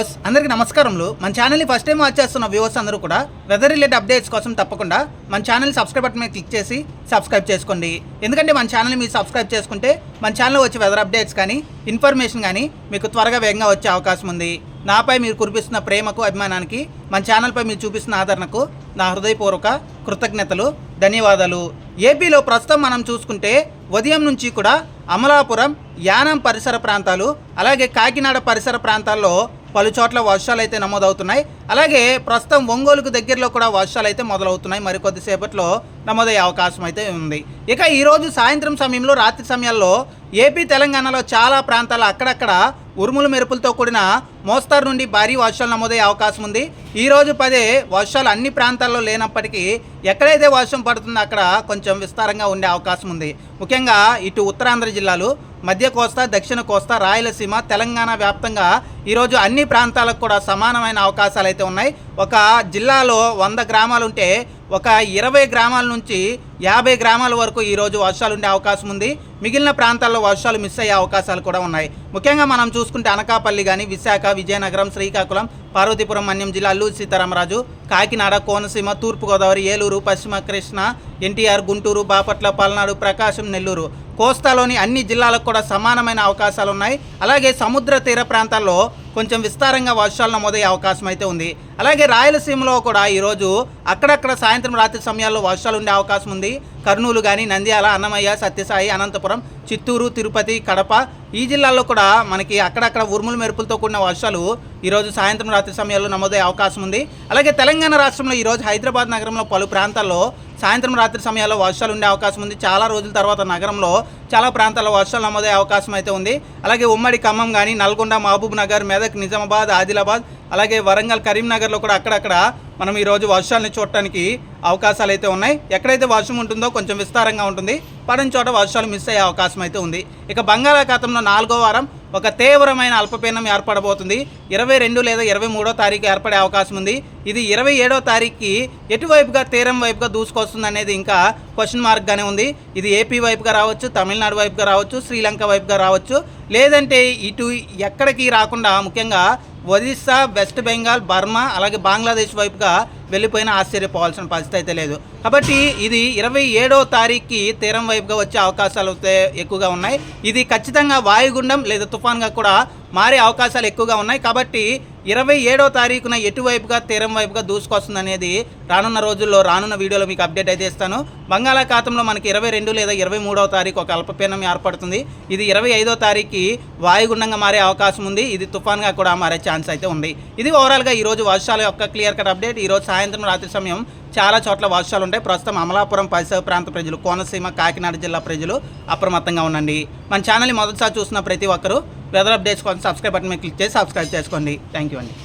Viewers అందరికీ నమస్కారములు. మన ఛానల్ని ఫస్ట్ టైం వాచ్ చేస్తున్న వ్యూవర్స్ అందరూ కూడా వెదర్ రిలేటెడ్ అప్డేట్స్ కోసం తప్పకుండా మన ఛానల్ సబ్స్క్రైబ్ బటన్ మీద క్లిక్ చేసి సబ్స్క్రైబ్ చేసుకోండి. ఎందుకంటే మన ఛానల్ని మీరు సబ్స్క్రైబ్ చేసుకుంటే మన ఛానల్లో వచ్చే వెదర్ అప్డేట్స్ కానీ ఇన్ఫర్మేషన్ కానీ మీకు త్వరగా వేగంగా వచ్చే అవకాశం ఉంది. నాపై మీరు కురిపిస్తున్న ప్రేమకు అభిమానానికి మన ఛానల్పై మీరు చూపిస్తున్న ఆదరణకు నా హృదయపూర్వక కృతజ్ఞతలు ధన్యవాదాలు. ఏపీలో ప్రస్తుతం మనం చూసుకుంటే ఉదయం నుంచి కూడా అమలాపురం యానం పరిసర ప్రాంతాలు అలాగే కాకినాడ పరిసర ప్రాంతాల్లో పలు చోట్ల వర్షాలు అయితే నమోదవుతున్నాయి. అలాగే ప్రస్తుతం ఒంగోలుకు దగ్గరలో కూడా వర్షాలు అయితే మొదలవుతున్నాయి. మరికొద్దిసేపట్లో నమోదయ్యే అవకాశం అయితే ఉంది. ఇక ఈరోజు సాయంత్రం సమయంలో రాత్రి సమయాల్లో ఏపీ తెలంగాణలో చాలా ప్రాంతాలు అక్కడక్కడ ఉరుములు మెరుపులతో కూడిన మోస్తారు నుండి భారీ వర్షాలు నమోదయ్యే అవకాశం ఉంది. ఈ రోజు పదే వర్షాలు అన్ని ప్రాంతాల్లో లేనప్పటికీ ఎక్కడైతే వర్షం పడుతుందో అక్కడ కొంచెం విస్తారంగా ఉండే అవకాశం ఉంది. ముఖ్యంగా ఇటు ఉత్తరాంధ్ర జిల్లాలు మధ్య కోస్తా దక్షిణ కోస్తా రాయలసీమ తెలంగాణ వ్యాప్తంగా ఈరోజు అన్ని ప్రాంతాలకు కూడా సమానమైన అవకాశాలు అయితే ఉన్నాయి. ఒక జిల్లాలో వంద గ్రామాలు ఉంటే ఒక ఇరవై గ్రామాల నుంచి యాభై గ్రామాల వరకు ఈరోజు వర్షాలు ఉండే అవకాశం ఉంది. మిగిలిన ప్రాంతాల్లో వర్షాలు మిస్ అయ్యే అవకాశాలు కూడా ఉన్నాయి. ముఖ్యంగా మనం చూసుకుంటే అనకాపల్లి కానీ విశాఖ విజయనగరం శ్రీకాకుళం పార్వతీపురం మన్యం జిల్లా అల్లూరు సీతారామరాజు కాకినాడ కోనసీమ తూర్పుగోదావరి ఏలూరు పశ్చిమ కృష్ణ ఎన్టీఆర్ గుంటూరు బాపట్ల పల్నాడు ప్రకాశం నెల్లూరు. కోస్తాలోని అన్ని జిల్లాలకు కూడా సమానమైన అవకాశాలు ఉన్నాయి అలాగే సముద్ర తీర ప్రాంతాల్లో కొంచెం విస్తారంగా వర్షాలు నమోదయ్యే అవకాశం అయితే ఉంది. అలాగే రాయలసీమలో కూడా ఈరోజు అక్కడక్కడ సాయంత్రం రాత్రి సమయాల్లో వర్షాలు ఉండే అవకాశం ఉంది. కర్నూలు కానీ నంద్యాల అన్నమయ్య సత్యసాయి అనంతపురం చిత్తూరు తిరుపతి కడప ఈ జిల్లాల్లో కూడా మనకి అక్కడక్కడ ఉరుములు మెరుపులతో కూడిన వర్షాలు ఈరోజు సాయంత్రం రాత్రి సమయాల్లో నమోదయ్యే అవకాశం ఉంది. అలాగే తెలంగాణ రాష్ట్రంలో ఈరోజు హైదరాబాద్ నగరంలో పలు ప్రాంతాల్లో సాయంత్రం రాత్రి సమయాల్లో వర్షాలు ఉండే అవకాశం ఉంది. చాలా రోజుల తర్వాత నగరంలో చాలా ప్రాంతాల్లో వర్షాలు నమోదయ్యే అవకాశం అయితే ఉంది. అలాగే ఉమ్మడి ఖమ్మం కానీ నల్గొండ మహబూబ్ నగర్ మెదక్ నిజామాబాద్ ఆదిలాబాద్ అలాగే వరంగల్ కరీంనగర్లో కూడా అక్కడక్కడ మనం ఈరోజు వర్షాలని చూడటానికి అవకాశాలు అయితే ఉన్నాయి. ఎక్కడైతే వర్షం ఉంటుందో కొంచెం విస్తారంగా ఉంటుంది. పడని చోట వర్షాలు మిస్ అయ్యే అవకాశం అయితే ఉంది. ఇక బంగాళాఖాతంలో నాలుగో వారం ఒక తీవ్రమైన అల్పపీడనం ఏర్పడబోతుంది. ఇరవై రెండు లేదా ఇరవై మూడో తారీఖు ఏర్పడే అవకాశం ఉంది. ఇది ఇరవై ఏడో తారీఖుకి ఎటువైపుగా తీరం వైపుగా దూసుకొస్తుంది అనేది ఇంకా క్వశ్చన్ మార్క్గానే ఉంది. ఇది ఏపీ వైపుగా రావచ్చు తమిళనాడు వైపుగా రావచ్చు శ్రీలంక వైపుగా రావచ్చు. లేదంటే ఇటు ఎక్కడికి రాకుండా ముఖ్యంగా ఒరిస్సా వెస్ట్ బెంగాల్ బర్మా అలాగే బంగ్లాదేశ్ వైపుగా వెళ్ళిపోయినా ఆశ్చర్యపోవాల్సిన పరిస్థితి అయితే లేదు. కాబట్టి ఇది ఇరవై ఏడో తారీఖుకి తీరం వైపుగా వచ్చే అవకాశాలు అయితే ఎక్కువగా ఉన్నాయి. ఇది ఖచ్చితంగా వాయుగుండం లేదా తుఫాన్గా కూడా మారే అవకాశాలు ఎక్కువగా ఉన్నాయి. కాబట్టి ఇరవై ఏడో తారీఖున ఎటువైపుగా తీరం వైపుగా దూసుకొస్తుంది అనేది రానున్న రోజుల్లో రానున్న వీడియోలో మీకు అప్డేట్ అయితే ఇస్తాను. బంగాళాఖాతంలో మనకి ఇరవై రెండు లేదా ఇరవై మూడవ తారీఖు ఒక అల్పపీనం ఏర్పడుతుంది. ఇది ఇరవై ఐదో తారీఖుకి వాయుగుండంగా మారే అవకాశం ఉంది. ఇది తుఫాన్గా కూడా మారే ఛాన్స్ అయితే ఉంది. ఇది ఓవరాల్గా ఈరోజు వర్షాల యొక్క క్లియర్ కట్ అప్డేట్ ఈరోజు సాయంత్రం రాత్రి సమయం చాలా చోట్ల వర్షాలు ఉంటాయి. ప్రస్తుతం అమలాపురం పరిసర ప్రాంత ప్రజలు కోనసీమ కాకినాడ జిల్లా ప్రజలు అప్రమత్తంగా ఉండండి. మన ఛానల్ని మొదటిసారి చూసిన ప్రతి ఒక్కరూ వెదర్ అప్డేట్స్ కోసం సబ్స్క్రైబ్ బటన్ మీద క్లిక్ చేసి సబ్స్క్రైబ్ చేసుకోండి. థ్యాంక్ యూ అండి.